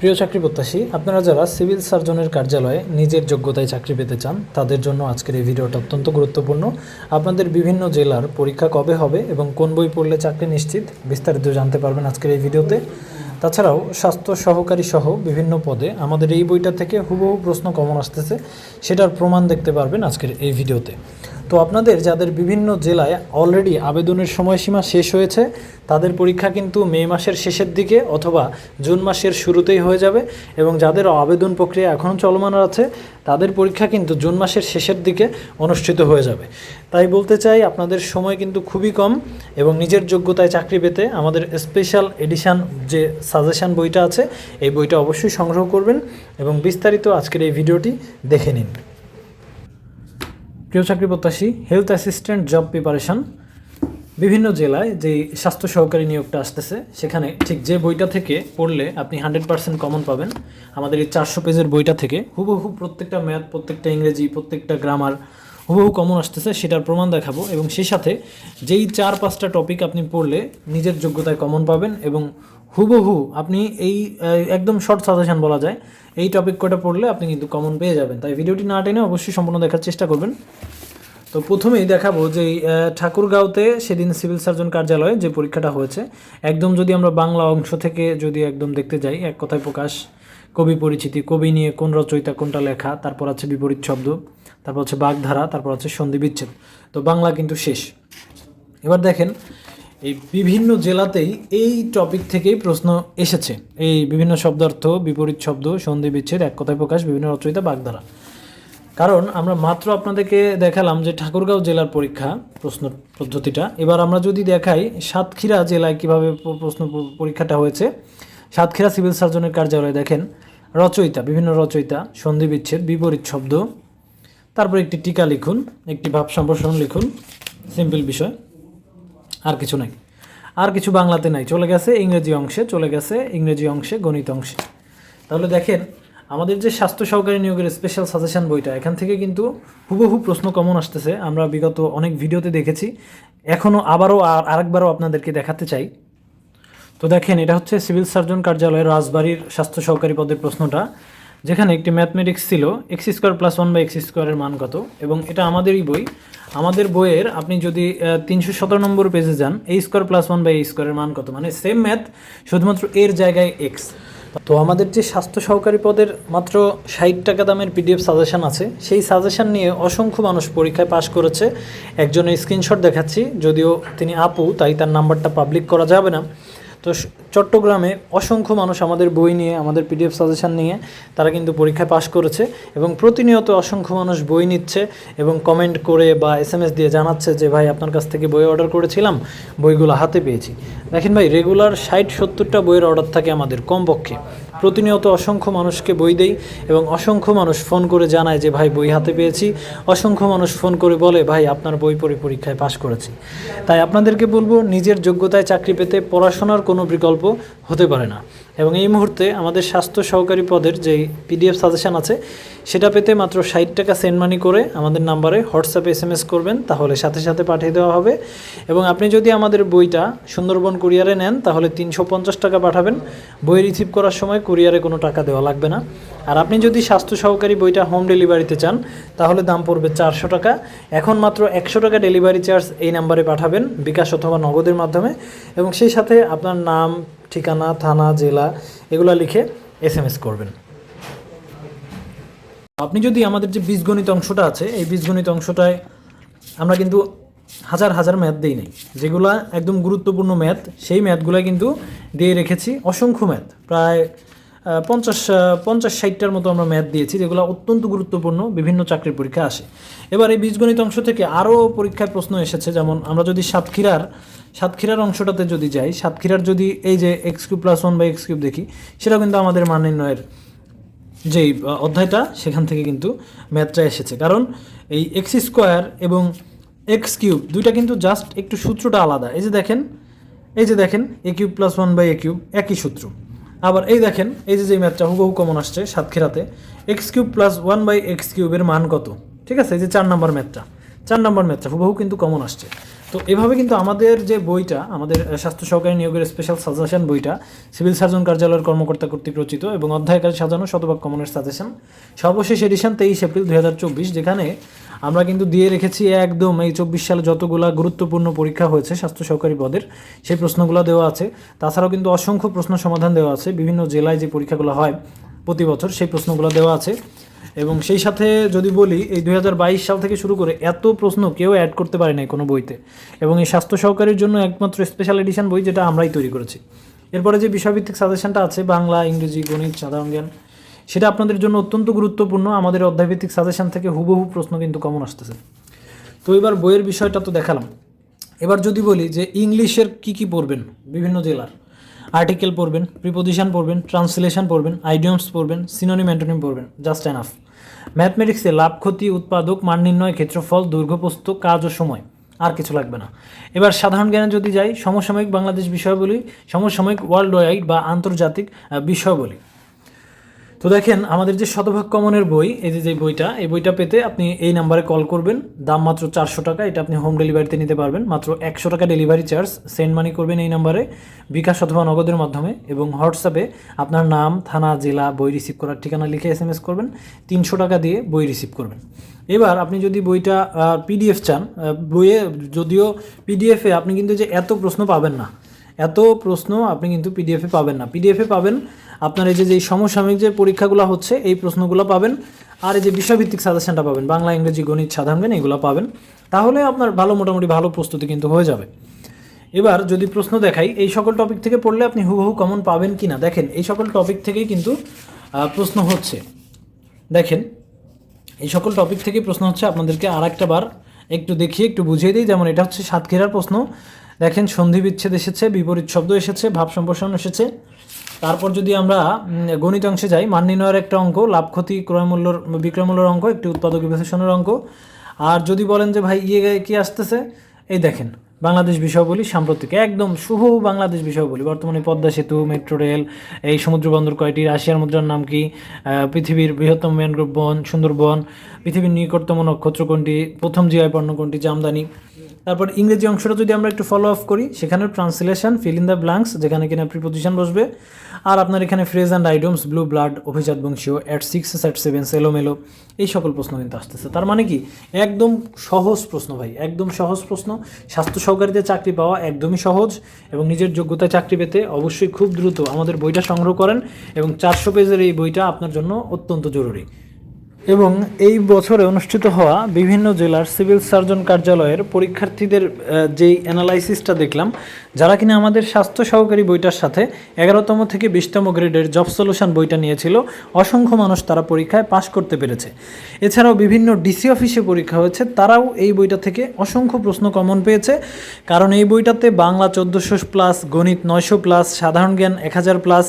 প্রিয় চাকরি প্রত্যাশী, আপনারা যারা সিভিল সার্জনের কার্যালয়ে নিজের যোগ্যতায় চাকরি পেতে চান, তাদের জন্য আজকের এই ভিডিওটা অত্যন্ত গুরুত্বপূর্ণ। আপনাদের বিভিন্ন জেলার পরীক্ষা কবে হবে এবং কোন বই পড়লে চাকরি নিশ্চিত, বিস্তারিত জানতে পারবেন আজকের এই ভিডিওতে। তাছাড়াও, স্বাস্থ্য সহকারী সহ বিভিন্ন পদে আমাদের এই বইটা থেকে হুবহু প্রশ্ন কমন আসতেছে, সেটার প্রমাণ দেখতে পারবেন আজকের এই ভিডিওতে। তো আপনাদের যাদের বিভিন্ন জেলায় অলরেডি আবেদনের সময়সীমা শেষ হয়েছে, তাদের পরীক্ষা কিন্তু মে মাসের শেষের দিকে অথবা জুন মাসের শুরুতেই হয়ে যাবে এবং যাদের আবেদন প্রক্রিয়া এখনও চলমান আছে, তাদের পরীক্ষা কিন্তু জুন মাসের শেষের দিকে অনুষ্ঠিত হয়ে যাবে। তাই বলতে চাই, আপনাদের সময় কিন্তু খুবই কম এবং নিজের যোগ্যতায় চাকরি পেতে আমাদের স্পেশাল এডিশান যে সাজেশন বইটা আছে, এই বইটা অবশ্যই সংগ্রহ করবেন এবং বিস্তারিত আজকের এই ভিডিওটি দেখে নিন। প্রিয় চাকরি প্রত্যাশী হেলথ অ্যাসিস্ট্যান্ট জব প্রিপারেশন বিভিন্ন জেলায় যে স্বাস্থ্য সহকারী নিয়োগটা আসতেছে, সেখানে ঠিক যে বইটা থেকে পড়লে আপনি হান্ড্রেড পার্সেন্ট কমন পাবেন। আমাদের এই চারশো পেজের বইটা থেকে হুবহু প্রত্যেকটা ম্যাথ প্রত্যেকটা ইংরেজি, প্রত্যেকটা গ্রামার হুবহু কমন আসতেছে, সেটার প্রমাণ দেখাবো। এবং সেই সাথে যেই চার পাঁচটা টপিক আপনি পড়লে নিজের যোগ্যতায় কমন পাবেন এবং হুবহু আপনি এই একদম শর্ট সাজেশন বলা যায়, এই টপিক কটা পড়লে আপনি কিন্তু কমন পেয়ে যাবেন। তাই ভিডিওটি না টেনে অবশ্যই সম্পূর্ণ দেখার চেষ্টা করবেন। তো প্রথমেই দেখাবো যে ঠাকুরগাঁওতে সেদিন সিভিল সার্জন কার্যালয়ে যে পরীক্ষাটা হয়েছে, একদম যদি আমরা বাংলা অংশ থেকে যদি একদম দেখতে যাই, এক কথায় প্রকাশ, কবি পরিচিতি, কবি নিয়ে কোন রচয়িতা, কোনটা লেখা, তারপর আছে বিপরীত শব্দ, তারপর হচ্ছে বাগধারা, তারপর হচ্ছে সন্ধি বিচ্ছেদ। তো বাংলা কিন্তু শেষ। এবার দেখেন, এই বিভিন্ন জেলাতেই এই টপিক থেকেই প্রশ্ন এসেছে। এই বিভিন্ন শব্দার্থ, বিপরীত শব্দ, সন্ধি বিচ্ছেদ, এক কথায় প্রকাশ, বিভিন্ন রচয়িতা, বাগধারা। কারণ আমরা মাত্র আপনাদেরকে দেখালাম যে ঠাকুরগাঁও জেলার পরীক্ষা প্রশ্ন পদ্ধতিটা। এবার আমরা যদি দেখাই সাতক্ষীরা জেলায় কীভাবে প্রশ্ন পরীক্ষাটা হয়েছে। সাতক্ষীরা সিভিল সার্জনের কার্যালয়ে দেখেন, রচয়িতা, বিভিন্ন রচয়িতা সন্ধি বিচ্ছেদ বিপরীত শব্দ, তারপর একটি টিকা লিখুন, একটি ভাব সম্প্রসারণ লিখুন, সিম্পল বিষয়, আর কিছু নাই। আর কিছু বাংলাতে নাই, চলে গেছে ইংরেজি অংশে, চলে গেছে ইংরেজি অংশে, গণিত অংশে। তাহলে দেখেন আমাদের যে স্বাস্থ্য সহকারী নিয়োগের স্পেশাল সাজেশন বইটা, এখান থেকে কিন্তু হুবহু প্রশ্ন কমন আসতেছে। আমরা বিগত অনেক ভিডিওতে দেখেছি। এখনও আবারও আর আরেকবারও আপনাদেরকে দেখাতে চাই। তো দেখেন, এটা হচ্ছে সিভিল সার্জন কার্যালয়ের রাজবাড়ির স্বাস্থ্য সহকারী পদের প্রশ্নটা, যেখানে একটি ম্যাথমেটিক্স ছিল x square plus one by x স্কোয়ারের মান কত? এবং এটা আমাদেরই বই। আমাদের বইয়ের আপনি যদি তিনশো সতেরো নম্বর পেজে যান a square plus one by a স্কোয়ারের মান কত? মানে সেম ম্যাথ শুধুমাত্র এর জায়গায় এক্স তো আমাদের যে স্বাস্থ্য সহকারী পদের মাত্র ষাট টাকা দামের পিডিএফ সাজেশন আছে, সেই সাজেশন নিয়ে অসংখ্য মানুষ পরীক্ষায় পাশ করেছে। একজনের স্ক্রিনশট দেখাচ্ছি, যদিও তিনি আপু, তাই তার নাম্বারটা পাবলিক করা যাবে না। তো চট্টগ্রামে অসংখ্য মানুষ আমাদের বই নিয়ে, আমাদের পিডিএফ সাজেশান নিয়ে, তারা কিন্তু পরীক্ষায় পাশ করেছে এবং প্রতিনিয়ত অসংখ্য মানুষ বই নিচ্ছে এবং কমেন্ট করে বা এস এম এস দিয়ে জানাচ্ছে যে, ভাই, আপনার কাছ থেকে বই অর্ডার করেছিলাম, বইগুলো হাতে পেয়েছি। দেখেন ভাই রেগুলার ষাট সত্তরটা বইয়ের অর্ডার থাকে আমাদের কমপক্ষে। প্রতিনিয়ত অসংখ্য মানুষকে বই দেই এবং অসংখ্য মানুষ ফোন করে জানায় যে, ভাই, বই হাতে পেয়েছি। অসংখ্য মানুষ ফোন করে বলে, ভাই, আপনার বই পড়ে পরীক্ষায় পাশ করেছি। তাই আপনাদেরকে বলব, নিজের যোগ্যতায় চাকরি পেতে পড়াশোনার কোনো বিকল্প হতে পারে না। এবং এই মুহূর্তে আমাদের স্বাস্থ্য সহকারী পদের যে পিডিএফ সাজেশন আছে, সেটা পেতে মাত্র ষাট টাকা সেন্ড মানি করে আমাদের নাম্বারে হোয়াটসঅ্যাপে এস এম এস করবেন, তাহলে সাথে সাথে পাঠিয়ে দেওয়া হবে। এবং আপনি যদি আমাদের বইটা সুন্দরবন কুরিয়ারে নেন, তাহলে তিনশো পঞ্চাশ টাকা পাঠাবেন। বই রিসিভ করার সময় কুরিয়ারে কোনো টাকা দেওয়া লাগবে না। আর আপনি যদি স্বাস্থ্য সহকারী বইটা হোম ডেলিভারিতে চান, তাহলে দাম পড়বে চারশো টাকা। এখন মাত্র একশো টাকা ডেলিভারি চার্জ এই নাম্বারে পাঠাবেন, বিকাশ অথবা নগদের মাধ্যমে। এবং সেই সাথে আপনার নাম ঠিকানা, থানা, জেলা, এগুলো লিখে এস এম এস করবেন। আপনি যদি আমাদের যে বীজগণিত অংশটা আছে, এই বীজগণিত অংশটায় আমরা কিন্তু হাজার হাজার ম্যাথ দিই নাই। যেগুলা একদম গুরুত্বপূর্ণ ম্যাথ, সেই ম্যাথগুলো কিন্তু দিয়ে রেখেছি অসংখ্য ম্যাথ। প্রায় পঞ্চাশ পঞ্চাশ ষাটটার মতো আমরা ম্যাথ দিয়েছি, যেগুলো অত্যন্ত গুরুত্বপূর্ণ, বিভিন্ন চাকরির পরীক্ষা আসে। এবার এই বীজগণিত অংশ থেকে আরও পরীক্ষায় প্রশ্ন এসেছে, যেমন আমরা যদি সাতক্ষীরার সাতক্ষীরার অংশটাতে যদি যাই, সাতক্ষীরার যদি এই যে x cube plus one by x cube দেখি সেটা কিন্তু আমাদের মান নির্ণয়ের যেই অধ্যায়টা, সেখান থেকে কিন্তু ম্যাথটা এসেছে। কারণ এই এক্স স্কোয়ার এবং এক্স কিউব দুইটা কিন্তু জাস্ট একটু সূত্রটা আলাদা। এই যে দেখেন, এই যে দেখেন a cube plus one by a cube একই সূত্র। আবার এই দেখেন, এই যে যে ম্যাথটা হুবহু কমন আসছে সাতক্ষীরাতে x cube plus one by x কিউবের মান কত? ঠিক আছে, এই যে চার নম্বর ম্যাথটা, চার নম্বর ম্যাথটা হুবহু কিন্তু কমন আসছে। তো এভাবে কিন্তু আমাদের যে বইটা, আমাদের স্বাস্থ্য সহকারী নিয়োগের স্পেশাল সাজেশন বইটা, সিভিল সার্জন কার্যালয়ের কর্মকর্তা কর্তৃক রচিত এবং অধ্যায়কারী সাজানো শতভাগ কমনের সাজেশন সর্বশেষ এডিশন তেইশ এপ্রিল দুই হাজার চব্বিশ, যেখানে আমরা কিন্তু দিয়ে রেখেছি একদম এই চব্বিশ সালে যতগুলা গুরুত্বপূর্ণ পরীক্ষা হয়েছে স্বাস্থ্য সহকারী পদের, সেই প্রশ্নগুলো দেওয়া আছে। তাছাড়াও কিন্তু অসংখ্য প্রশ্ন সমাধান দেওয়া আছে। বিভিন্ন জেলায় যে পরীক্ষাগুলো হয় প্রতি বছর, সেই প্রশ্নগুলো দেওয়া আছে। এবং সেই সাথে যদি বলি, এই দুই হাজার বাইশ সাল থেকে শুরু করে এত প্রশ্ন কেউ অ্যাড করতে পারে নাই কোনো বইতে। এবং এই স্বাস্থ্য সহকারীর জন্য একমাত্র স্পেশাল এডিশন বই যেটা আমরাই তৈরি করেছি। এরপরে যে বিষয়ভিত্তিক সাজেশনটা আছে, বাংলা, ইংরেজি, গণিত, সাধারণ জ্ঞান, সেটা আপনাদের জন্য অত্যন্ত গুরুত্বপূর্ণ। আমাদের অধ্যায়ভিত্তিক সাজেশন থেকে হুবহু প্রশ্ন কিন্তু কমন আসতেছে। তো এবার বইয়ের বিষয়টা তো দেখালাম। এবার যদি বলি যে ইংলিশের কি কি পড়বেন বিভিন্ন জেলার আর্টিকেল পড়বেন প্রিপোজিশন পড়বেন ট্রান্সলেশন পড়বেন আইডিয়মস পড়বেন সিনোনিম অ্যান্টোনিম পড়বেন জাস্ট এনাফ ম্যাথমেটিক্সে লাভ, ক্ষতি, উৎপাদক, মান নির্ণয়, ক্ষেত্রফল দৈর্ঘ্যপ্রস্ত কাজ ও সময়, আর কিছু লাগবে না। এবার সাধারণ জ্ঞানে যদি যাই, সমসাময়িক বাংলাদেশ বিষয়াবলী, সমসাময়িক ওয়ার্ল্ড ওয়াইড বা আন্তর্জাতিক বিষয়াবলী। তো দেখেন, আমাদের যে শতভাগ কমনের বই, এই যে যে বইটা, এই বইটা পেতে আপনি এই নাম্বারে কল করবেন। দাম মাত্র চারশো টাকা, এটা আপনি হোম ডেলিভারিতে নিতে পারবেন। মাত্র একশো টাকা ডেলিভারি চার্জ সেন্ড মানি করবেন এই নাম্বারে, বিকাশ অথবা নগদের মাধ্যমে। এবং হোয়াটসঅ্যাপে আপনার নাম, থানা, জেলা, বই রিসিভ করার ঠিকানা লিখে এস এম এস করবেন। তিনশো টাকা দিয়ে বই রিসিভ করবেন। এবার আপনি যদি বইটা পিডিএফ চান বইয়ে যদিও পিডিএফে আপনি কিন্তু যে এত প্রশ্ন পাবেন না, এত প্রশ্ন আপনি কিন্তু পিডিএফে পাবেন না। পিডিএফে পাবেন আপনার এই যে যে সমসাময়িক যে পরীক্ষাগুলো হচ্ছে, এই প্রশ্নগুলো পাবেন। আর এই যে বিষয়ভিত্তিক সাজেশনটা পাবেন, বাংলা, ইংরেজি, গণিত, সাধারণ জ্ঞান, এগুলো পাবেন। তাহলে আপনার ভালো, মোটামুটি ভালো প্রস্তুতি কিন্তু হয়ে যাবে। এবার যদি প্রশ্ন দেখাই, এই সকল টপিক থেকে পড়লে আপনি হুবহু কমন পাবেন কি না দেখেন, এই সকল টপিক থেকেই কিন্তু প্রশ্ন হচ্ছে। দেখেন, এই সকল টপিক থেকে প্রশ্ন হচ্ছে, আপনাদেরকে আর একটা বার একটু দেখিয়ে, একটু বুঝিয়ে দিই। যেমন এটা হচ্ছে সাতক্ষীরার প্রশ্ন। দেখেন সন্ধি বিচ্ছেদ এসেছে, বিপরীত শব্দ এসেছে, ভাব সম্প্রসারণ এসেছে। তারপর যদি আমরা গণিত অংশে যাই, মান নির্ণয়ের একটা অঙ্ক, লাভ, ক্ষতি ক্রয়মূল্যর বিক্রয়মূল্যর অঙ্ক, একটি উৎপাদক বিশ্লেষণের অঙ্ক। আর যদি বলেন যে, ভাই ইয়ে কি আসতেছে? এই দেখেন, বাংলাদেশ বিষয়াবলী সাম্প্রতিক, একদম শুভ বাংলাদেশ বিষয়াবলী। বর্তমানে পদ্মা সেতু, মেট্রো রেল, এই সমুদ্র বন্দর কয়টি, রাশিয়ার মুদ্রার নাম কি? পৃথিবীর বৃহত্তম ম্যানগ্রোভ বন, সুন্দরবন, পৃথিবীর নিকটতম নক্ষত্র কোনটি? প্রথম জিআই পণ্য কোনটি? জামদানি। তারপর ইংরেজি অংশটা যদি আমরা একটু ফলো আপ করি, সেখানে translation fill in the blanks যেখানে কিনা প্রিপোজিশন বসবে। আর আপনার এখানে phrase and idioms blue blood অভিজাত বংশীয় অ্যাট সিক্স অ্যাট সেভেন এলোমেলো, এই সকল প্রশ্ন কিন্তু আসতেছে। তার মানে কি? একদম সহজ প্রশ্ন ভাই, একদম সহজ প্রশ্ন। স্বাস্থ্য সহকারীতে চাকরি পাওয়া একদমই সহজ এবং নিজের যোগ্যতায় চাকরি পেতে অবশ্যই খুব দ্রুত আমাদের বইটা সংগ্রহ করেন এবং চারশো পেজের এই বইটা আপনার জন্য অত্যন্ত জরুরি। এবং এই বছরে অনুষ্ঠিত হওয়া বিভিন্ন জেলার সিভিল সার্জন কার্যালয়ের পরীক্ষার্থীদের যেই অ্যানালাইসিসটা দেখলাম, যারা কিনা আমাদের স্বাস্থ্য সহকারী বইটার সাথে এগারোতম থেকে বিশতম গ্রেডের জব সলিউশন বইটা নিয়েছিল, অসংখ্য মানুষ তারা পরীক্ষায় পাশ করতে পেরেছে। এছাড়াও বিভিন্ন ডিসি অফিসে পরীক্ষা হয়েছে, তারাও এই বইটা থেকে অসংখ্য প্রশ্ন কমন পেয়েছে। কারণ এই বইটাতে বাংলা চোদ্দোশো প্লাস গণিত নয়শো প্লাস সাধারণ জ্ঞান এক হাজার প্লাস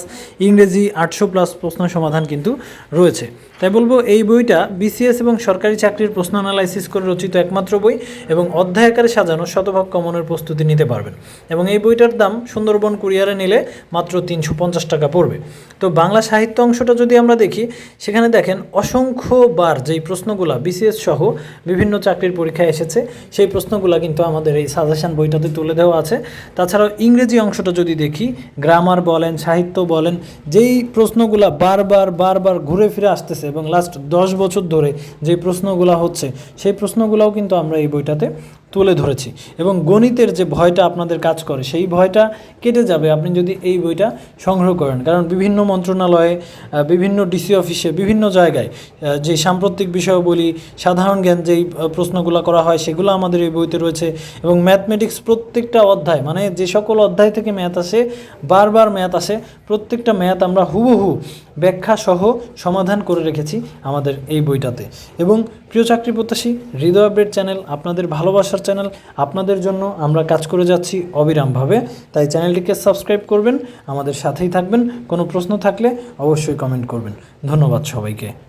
ইংরেজি আটশো প্লাস প্রশ্ন সমাধান কিন্তু রয়েছে। তাই বলব, এই বইটা বিসিএস এবং সরকারি চাকরির প্রশ্ন অ্যানালাইসিস করে রচিত একমাত্র বই এবং অধ্যায় আকারে সাজানো শতভাগ কমনের প্রস্তুতি নিতে পারবেন। এবং এই বইটার দাম সুন্দরবন কুরিয়ারে নিলে মাত্র তিনশো পঞ্চাশ টাকা পড়বে। তো বাংলা সাহিত্য অংশটা যদি আমরা দেখি, সেখানে দেখেন অসংখ্যবার যেই প্রশ্নগুলো বিসিএস সহ বিভিন্ন চাকরির পরীক্ষায় এসেছে, সেই প্রশ্নগুলা কিন্তু আমাদের এই সাজেশান বইটাতে তুলে দেওয়া আছে। তাছাড়াও ইংরেজি অংশটা যদি দেখি, গ্রামার বলেন, সাহিত্য বলেন, যেই প্রশ্নগুলা বারবার বারবার ঘুরে ফিরে আসতেছে এবং লাস্ট দশ বছর ধরে যে প্রশ্নগুলো হচ্ছে সেই প্রশ্নগুলোও কিন্তু আমরা এই বইটাতে তুলে ধরেছি। এবং গণিতের যে ভয়টা আপনাদের কাজ করে, সেই ভয়টা কেটে যাবে আপনি যদি এই বইটা সংগ্রহ করেন। কারণ বিভিন্ন মন্ত্রণালয়ে বিভিন্ন ডিসি অফিসে বিভিন্ন জায়গায় যে সাম্প্রতিক বিষয় বলি, সাধারণ জ্ঞান যেই প্রশ্নগুলো করা হয়, সেগুলো আমাদের এই বইতে রয়েছে। এবং ম্যাথমেটিক্স প্রত্যেকটা অধ্যায় মানে যে সকল অধ্যায় থেকে ম্যাথ আসে, বারবার ম্যাথ আসে, প্রত্যেকটা ম্যাথ আমরা হুবহু ব্যাখ্যা সহ সমাধান করে রেখেছি আমাদের এই বইটাতে। এবং প্রিয় চাকরি প্রত্যাশী, হৃদয় চ্যানেল আপনাদের ভালোবাসার চ্যানেল আপনাদের জন্য আমরা কাজ করে যাচ্ছি অবিরামভাবে। তাই চ্যানেলটিকে সাবস্ক্রাইব করবেন, আমাদের সাথেই থাকবেন, কোনো প্রশ্ন থাকলে অবশ্যই কমেন্ট করবেন। ধন্যবাদ সবাইকে।